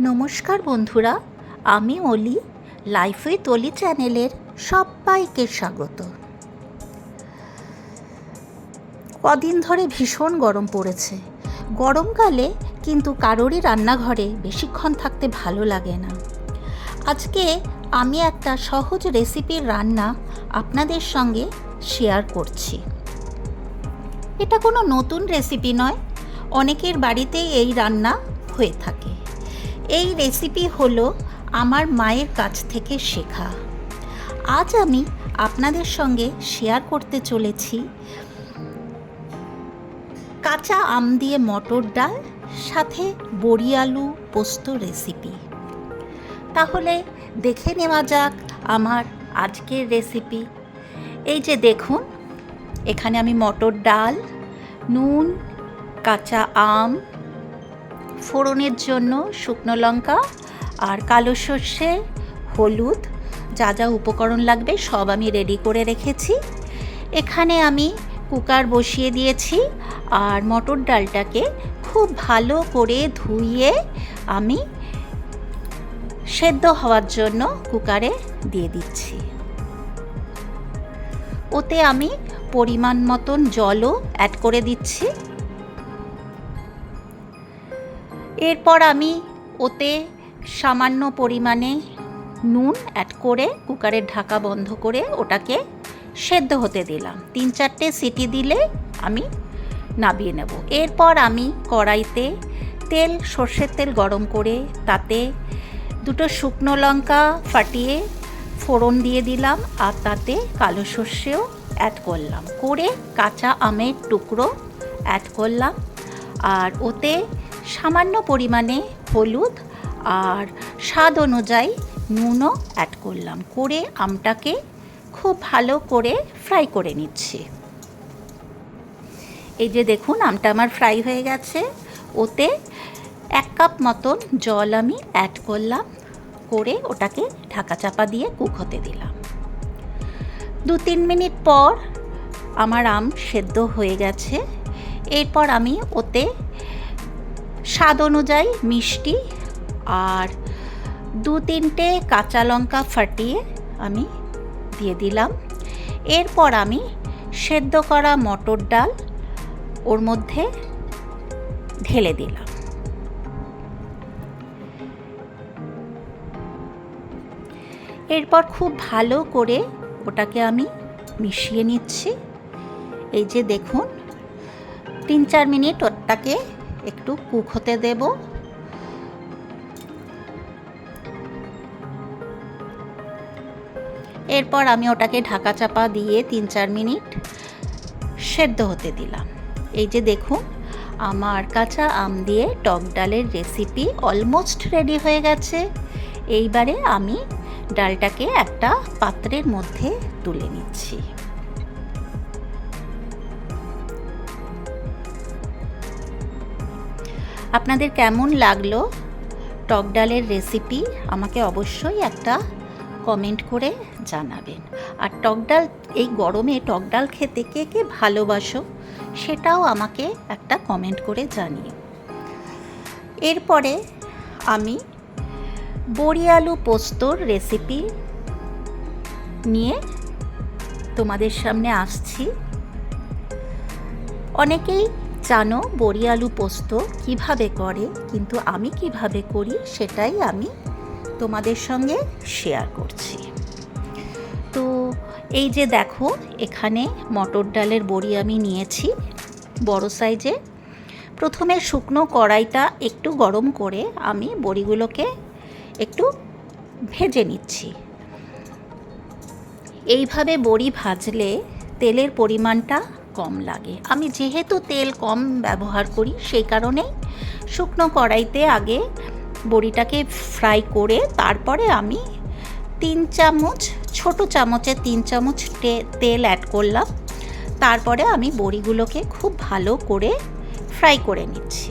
নমস্কার বন্ধুরা, আমি অলি, লাইফ উইথ অলি চ্যানেলের সবাইকে স্বাগত। কদিন ধরে ভীষণ গরম পড়েছে। গরমকালে কিন্তু কারোরই রান্নাঘরে বেশিক্ষণ থাকতে ভালো লাগে না। আজকে আমি একটা সহজ রেসিপির রান্না আপনাদের সঙ্গে শেয়ার করছি। এটা কোনো নতুন রেসিপি নয়, অনেকের বাড়িতেই এই রান্না হয়ে থাকে। এই রেসিপি হলো আমার মায়ের কাছ থেকে শেখা। আজ আমি আপনাদের সঙ্গে শেয়ার করতে চলেছি কাঁচা আম দিয়ে মটর ডাল, সাথে বড়ি আলু পোস্ত রেসিপি তাহলে দেখে নেওয়া যাক আমার আজকের রেসিপি এই যে দেখুন, এখানে আমি মটর ডাল, নুন, কাঁচা আম ফোড়নের জন্য শুকনো লঙ্কা আর কালো সর্ষে, হলুদ, যা যা উপকরণ লাগবে সব আমি রেডি করে রেখেছি। এখানে আমি কুকার বসিয়ে দিয়েছি আর মটর ডালটাকে খুব ভালো করে ধুইয়ে আমি সেদ্ধ হওয়ার জন্য কুকারে দিয়ে দিচ্ছি। ওতে আমি পরিমাণ মতন জলও অ্যাড করে দিচ্ছি। এরপর আমি ওতে সামান্য পরিমাণে নুন অ্যাড করে কুকারের ঢাকা বন্ধ করে ওটাকে সেদ্ধ হতে দিলাম। তিন চারটে সিটি দিলে আমি নাবিয়ে নেব। এরপর আমি কড়াইতে তেল, সর্ষের তেল গরম করে তাতে দুটো শুকনো লঙ্কা ফাটিয়ে ফোড়ন দিয়ে দিলাম আর তাতে কালো সর্ষেও অ্যাড করলাম। করে কাঁচা আমের টুকরো অ্যাড করলাম। আর ওতে সামান্য পরিমাণে হলুদ আর স্বাদ অনুযায়ী নুনও অ্যাড করলাম। করে আমটাকে খুব ভালো করে ফ্রাই করে নিচ্ছি। এই যে দেখুন, আমটা আমার ফ্রাই হয়ে গেছে। ওতে এক কাপ মতন জল আমি অ্যাড করলাম। করে ওটাকে ঢাকা চাপা দিয়ে কুক হতে দিলাম। দু তিন মিনিট পর আমার আম সেদ্ধ হয়ে গেছে। এরপর আমি ওতে স্বাদ অনুযায়ী মিষ্টি আর দু তিনটে কাঁচা লঙ্কা ফাটিয়ে আমি দিয়ে দিলাম। এরপর আমি সেদ্ধ করা মটর ডাল ওর মধ্যে ঢেলে দিলাম। এরপর খুব ভালো করে ওটাকে আমি মিশিয়ে নিচ্ছি। এই যে দেখুন, তিন চার মিনিট ওটাকে একটু কুক হতে দেব। এরপর আমি ওটাকে ঢাকা চাপা দিয়ে তিন চার মিনিট সেদ্ধ হতে দিলাম। এই যে দেখুন, আমার কাঁচা আম দিয়ে টক ডালের রেসিপি অলমোস্ট রেডি হয়ে গেছে। এইবারে আমি ডালটাকে একটা পাত্রের মধ্যে তুলে নিচ্ছি। আপনাদের কেমন লাগল টক ডালের রেসিপি আমাকে অবশ্যই একটা কমেন্ট করে জানাবেন। আর টক ডাল, এই গরমে টক ডাল খেতে কে কে ভালোবাসো সেটাও আমাকে একটা কমেন্ট করে জানিও এরপরে আমি বড়ি আলু পোস্তর রেসিপি নিয়ে তোমাদের সামনে আসছি। অনেকেই জানো বড়ি আলু পোস্ত কীভাবে করে, কিন্তু আমি কীভাবে করি সেটাই আমি তোমাদের সঙ্গে শেয়ার করছি। তো এই যে দেখো, এখানে মটর ডালের বড়ি আমি নিয়েছি, বড় সাইজে প্রথমে শুকনো কড়াইটা একটু গরম করে আমি বড়িগুলোকে একটু ভেজে নিচ্ছি। এইভাবে বড়ি ভাজলে তেলের পরিমাণটা কম লাগে। আমি যেহেতু তেল কম ব্যবহার করি, সেই কারণেই শুকনো কড়াইতে আগে বড়িটাকে ফ্রাই করে তারপরে আমি তিন চামচ, ছোট চামচে তিন চামচ তেল অ্যাড করলাম। তারপরে আমি বড়িগুলোকে খুব ভালো করে ফ্রাই করে নিচ্ছি।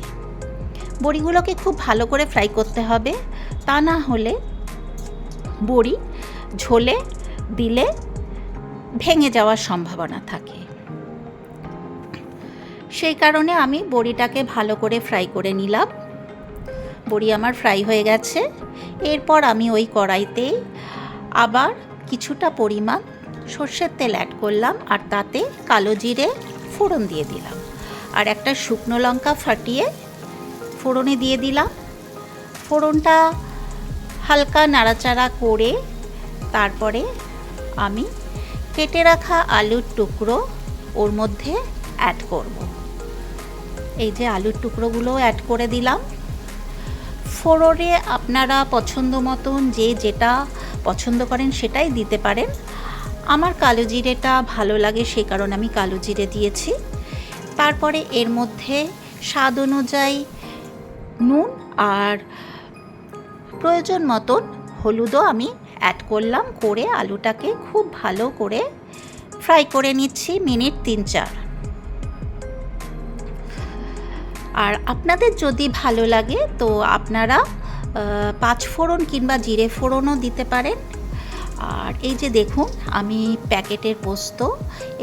বড়িগুলোকে খুব ভালো করে ফ্রাই করতে হবে। তা না হলে বড়ি ঝোলে, দিলে ভেঙে যাওয়ার সম্ভাবনা থাকে। সেই কারণে আমি বড়িটাকে ভালো করে ফ্রাই করে নিলাম। বড়ি আমার ফ্রাই হয়ে গেছে। এরপর আমি ওই কড়াইতেই আবার কিছুটা পরিমাণ সর্ষের তেল অ্যাড করলাম আর তাতে কালো জিরে ফোড়ন দিয়ে দিলাম। আর একটা শুকনো লঙ্কা ফাটিয়ে ফোড়নে দিয়ে দিলাম। ফোড়নটা হালকা নাড়াচাড়া করে তারপরে আমি কেটে রাখা আলুর টুকরো ওর মধ্যে অ্যাড করব। এই যে আলুর টুকরোগুলো অ্যাড করে দিলাম। ফোড়নে আপনারা পছন্দ মতন যে যেটা পছন্দ করেন সেটাই দিতে পারেন। আমার কালো জিরেটা ভালো লাগে সেই কারণে আমি কালো জিরে দিয়েছি। তারপরে এর মধ্যে স্বাদ অনুযায়ী নুন আর প্রয়োজন মতন হলুদও আমি অ্যাড করলাম, করে আলুটাকে খুব ভালো করে ফ্রাই করে নিচ্ছি মিনিট তিন চার। আর আপনাদের যদি ভালো লাগে, তো আপনারা পাঁচ ফোড়ন কিংবা জিরে ফোড়নও দিতে পারেন। আর এই যে দেখুন, আমি প্যাকেটের পোস্ত,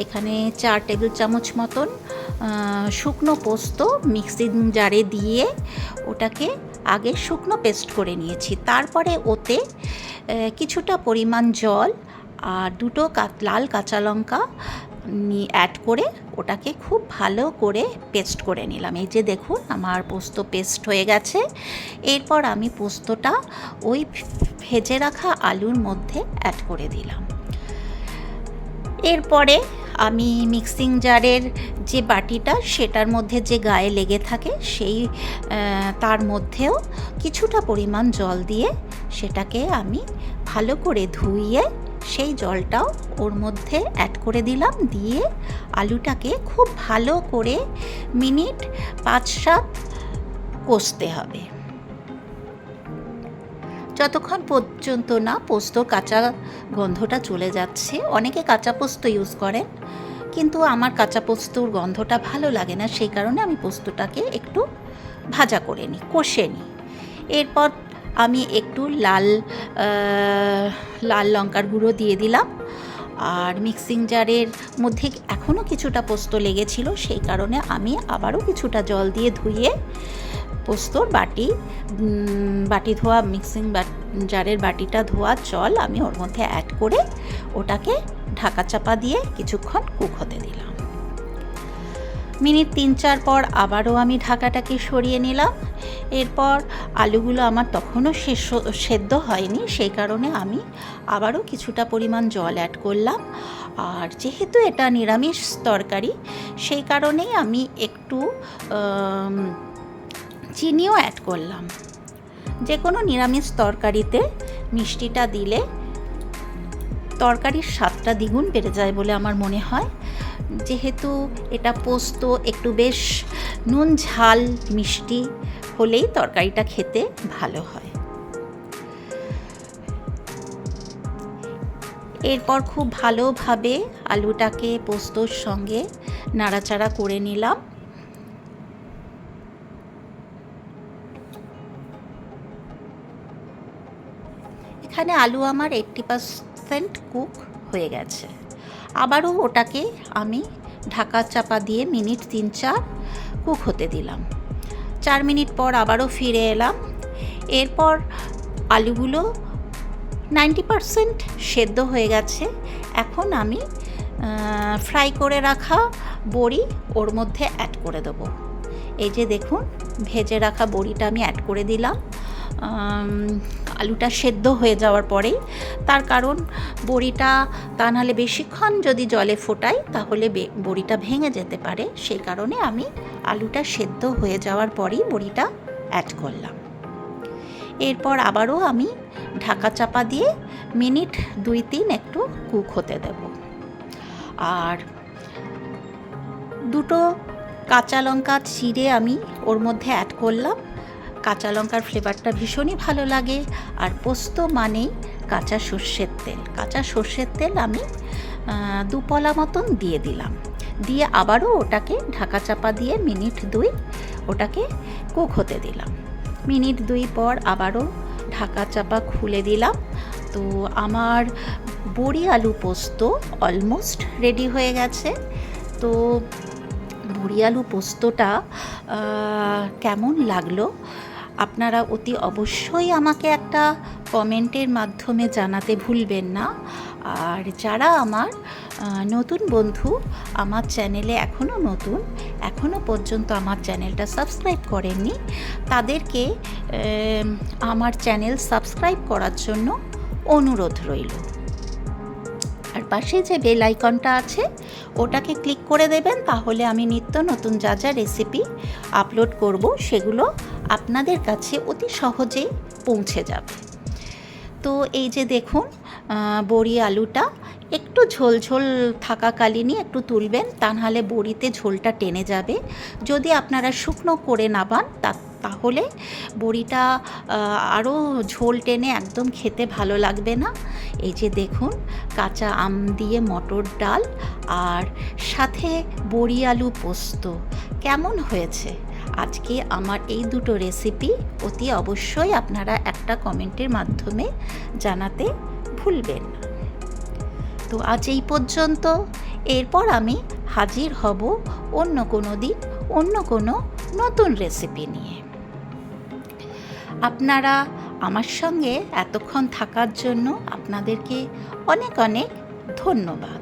এখানে চার টেবিল চামচ মতন শুকনো পোস্ত মিক্সিং জারে দিয়ে ওটাকে আগে শুকনো পেস্ট করে নিয়েছি। তারপরে ওতে কিছুটা পরিমাণ জল আর দুটো লাল কাঁচা লঙ্কা অ্যাড করে ওটাকে খুব ভালো করে পেস্ট করে নিলাম। এই যে দেখুন, আমার পোস্ত পেস্ট হয়ে গেছে। এরপর আমি পোস্তটা ওই ভেজে রাখা আলুর মধ্যে অ্যাড করে দিলাম। এরপরে আমি মিক্সিং জারের যে বাটিটা, সেটার মধ্যে যে গায়ে লেগে থাকে, সেই তার মধ্যেও কিছুটা পরিমাণ জল দিয়ে সেটাকে আমি ভালো করে ধুইয়ে সেই জলটাও ওর মধ্যে অ্যাড করে দিলাম। দিয়ে আলুটাকে খুব ভালো করে মিনিট পাঁচ সাত কষতে হবে। যতক্ষণ পর্যন্ত না পোস্ত কাঁচা গন্ধটা চলে যাচ্ছে, অনেকে কাঁচা পোস্ত ইউজ করেন, কিন্তু আমার কাঁচা পোস্তর গন্ধটা ভালো লাগে না, সেই কারণে আমি পোস্তটাকে একটু ভাজা করে নিই, কষে নিই। এরপর আমি একটু লাল লাল লঙ্কার গুঁড়ো দিয়ে দিলাম। আর মিক্সিং জারের মধ্যে এখনও কিছুটা পোস্ত লেগেছিল, সেই কারণে আমি আবারও কিছুটা জল দিয়ে ধুয়ে পোস্তর বাটি বাটি ধোয়া, মিক্সিং জারের বাটিটা ধোয়া জল আমি ওর মধ্যে অ্যাড করে ওটাকে ঢাকা চাপা দিয়ে কিছুক্ষণ কুক হতে দিলাম। মিনিট তিন চার পর আবারও আমি ঢাকাটাকে সরিয়ে নিলাম। এরপর আলুগুলো আমার তখনও শেষ সেদ্ধ হয়নি, সেই কারণে আমি আবারও কিছুটা পরিমাণ জল অ্যাড করলাম। আর যেহেতু এটা নিরামিষ তরকারি, সেই কারণেই আমি একটু চিনিও অ্যাড করলাম। যে কোনো নিরামিষ তরকারিতে মিষ্টিটা দিলে তরকারির স্বাদটা দ্বিগুণ বেড়ে যায় বলে আমার মনে হয়। যেহেতু এটা পোস্ত, একটু বেশ নুন, ঝাল, মিষ্টি হলেই তরকারিটা খেতে ভালো হয়। এরপর খুব ভালোভাবে আলুটাকে পোস্তর সঙ্গে নাড়াচাড়া করে নিলাম। এখানে আলু আমার এইট্টি পারসেন্ট কুক হয়ে গেছে। আবারও ওটাকে আমি ঢাকা চাপা দিয়ে মিনিট তিন চার কুক হতে দিলাম। চার মিনিট পর আবারও ফিরে এলাম। এরপর আলুগুলো নাইনটি পারসেন্ট সেদ্ধ হয়ে গেছে। এখন আমি ফ্রাই করে রাখা বড়ি ওর মধ্যে অ্যাড করে দেবো। এই যে দেখুন, ভেজে রাখা বড়িটা আমি অ্যাড করে দিলাম। আলুটা সেদ্ধ হয়ে যাওয়ার পরেই, তার কারণ বড়িটা তা নাহলে বেশিক্ষণ যদি জলে ফোটাই, তাহলে বড়িটা ভেঙে যেতে পারে। সেই কারণে আমি আলুটা সেদ্ধ হয়ে যাওয়ার পরেই বড়িটা অ্যাড করলাম। এরপর আবারও আমি ঢাকা চাপা দিয়ে মিনিট দুই তিন একটু কুক হতে দেব। আর দুটো কাঁচা লঙ্কা চিড়ে আমি ওর মধ্যে অ্যাড করলাম। কাঁচা লঙ্কার ফ্লেভারটা ভীষণই ভালো লাগে। আর পোস্ত মানেই কাঁচা সর্ষের তেল। কাঁচা সর্ষের তেল আমি দুপলা মতন দিয়ে দিলাম। দিয়ে আবারও ওটাকে ঢাকা চাপা দিয়ে মিনিট দুই ওটাকে কুক হতে দিলাম। মিনিট দুই পর আবারও ঢাকা চাপা খুলে দিলাম। তো আমার বড়ি আলু পোস্ত অলমোস্ট রেডি হয়ে গেছে। তো বড়ি আলু পোস্তটা কেমন লাগল? আপনারা অতি অবশ্যই আমাকে একটা কমেন্টের মাধ্যমে জানাতে ভুলবেন না। আর যারা আমার নতুন বন্ধু, আমার চ্যানেলে এখনও নতুন এখনও পর্যন্ত আমার চ্যানেলটা সাবস্ক্রাইব করেননি, তাদেরকে আমার চ্যানেল সাবস্ক্রাইব করার জন্য অনুরোধ রইল। আর পাশে যে বেল আইকনটা আছে, ওটাকে ক্লিক করে দেবেন, তাহলে আমি নিত্য নতুন যা যা রেসিপি আপলোড করব, সেগুলো আপনাদের কাছে অতি সহজেই পৌঁছে যাবে। তো এই যে দেখুন বড়ি আলুটা একটু ঝোল ঝোল থাকাকালীনই একটু তুলবেন, তা নাহলে বড়িতে ঝোলটা টেনে যাবে। যদি আপনারা শুকনো করে নাবান তা, তাহলে বড়িটা আরও ঝোল টেনে একদম খেতে ভালো লাগবে না। এই যে দেখুন, কাঁচা আম দিয়ে মটর ডাল আর সাথে বড়ি আলু পোস্ত। কেমন হয়েছে? আজকে আমার এই দুটো রেসিপি অতি অবশ্যই আপনারা একটা কমেন্টের মাধ্যমে জানাতে ভুলবেন। তো আজ এই পর্যন্ত। এরপর আমি হাজির হব অন্য কোনো দিন, অন্য কোনো নতুন রেসিপি নিয়ে। আপনারা আমার সঙ্গে এতক্ষণ থাকার জন্য আপনাদেরকে অনেক অনেক ধন্যবাদ।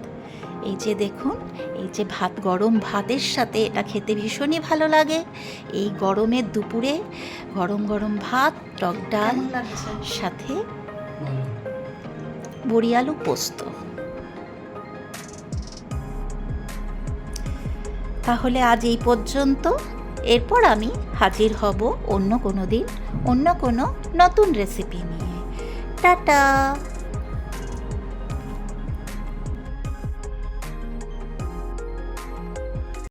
এই যে দেখুন এই যে ভাত গরম ভাতের সাথে এটা খেতে ভীষণই ভালো লাগে। এই গরমের দুপুরে গরম গরম ভাত টক ডাল সাথে। বড়ি আলু পোস্ত। তাহলে আজ এই পর্যন্ত। এরপর আমি হাজির হব অন্য কোনো দিন অন্য কোনো নতুন রেসিপি নিয়ে। টাটা!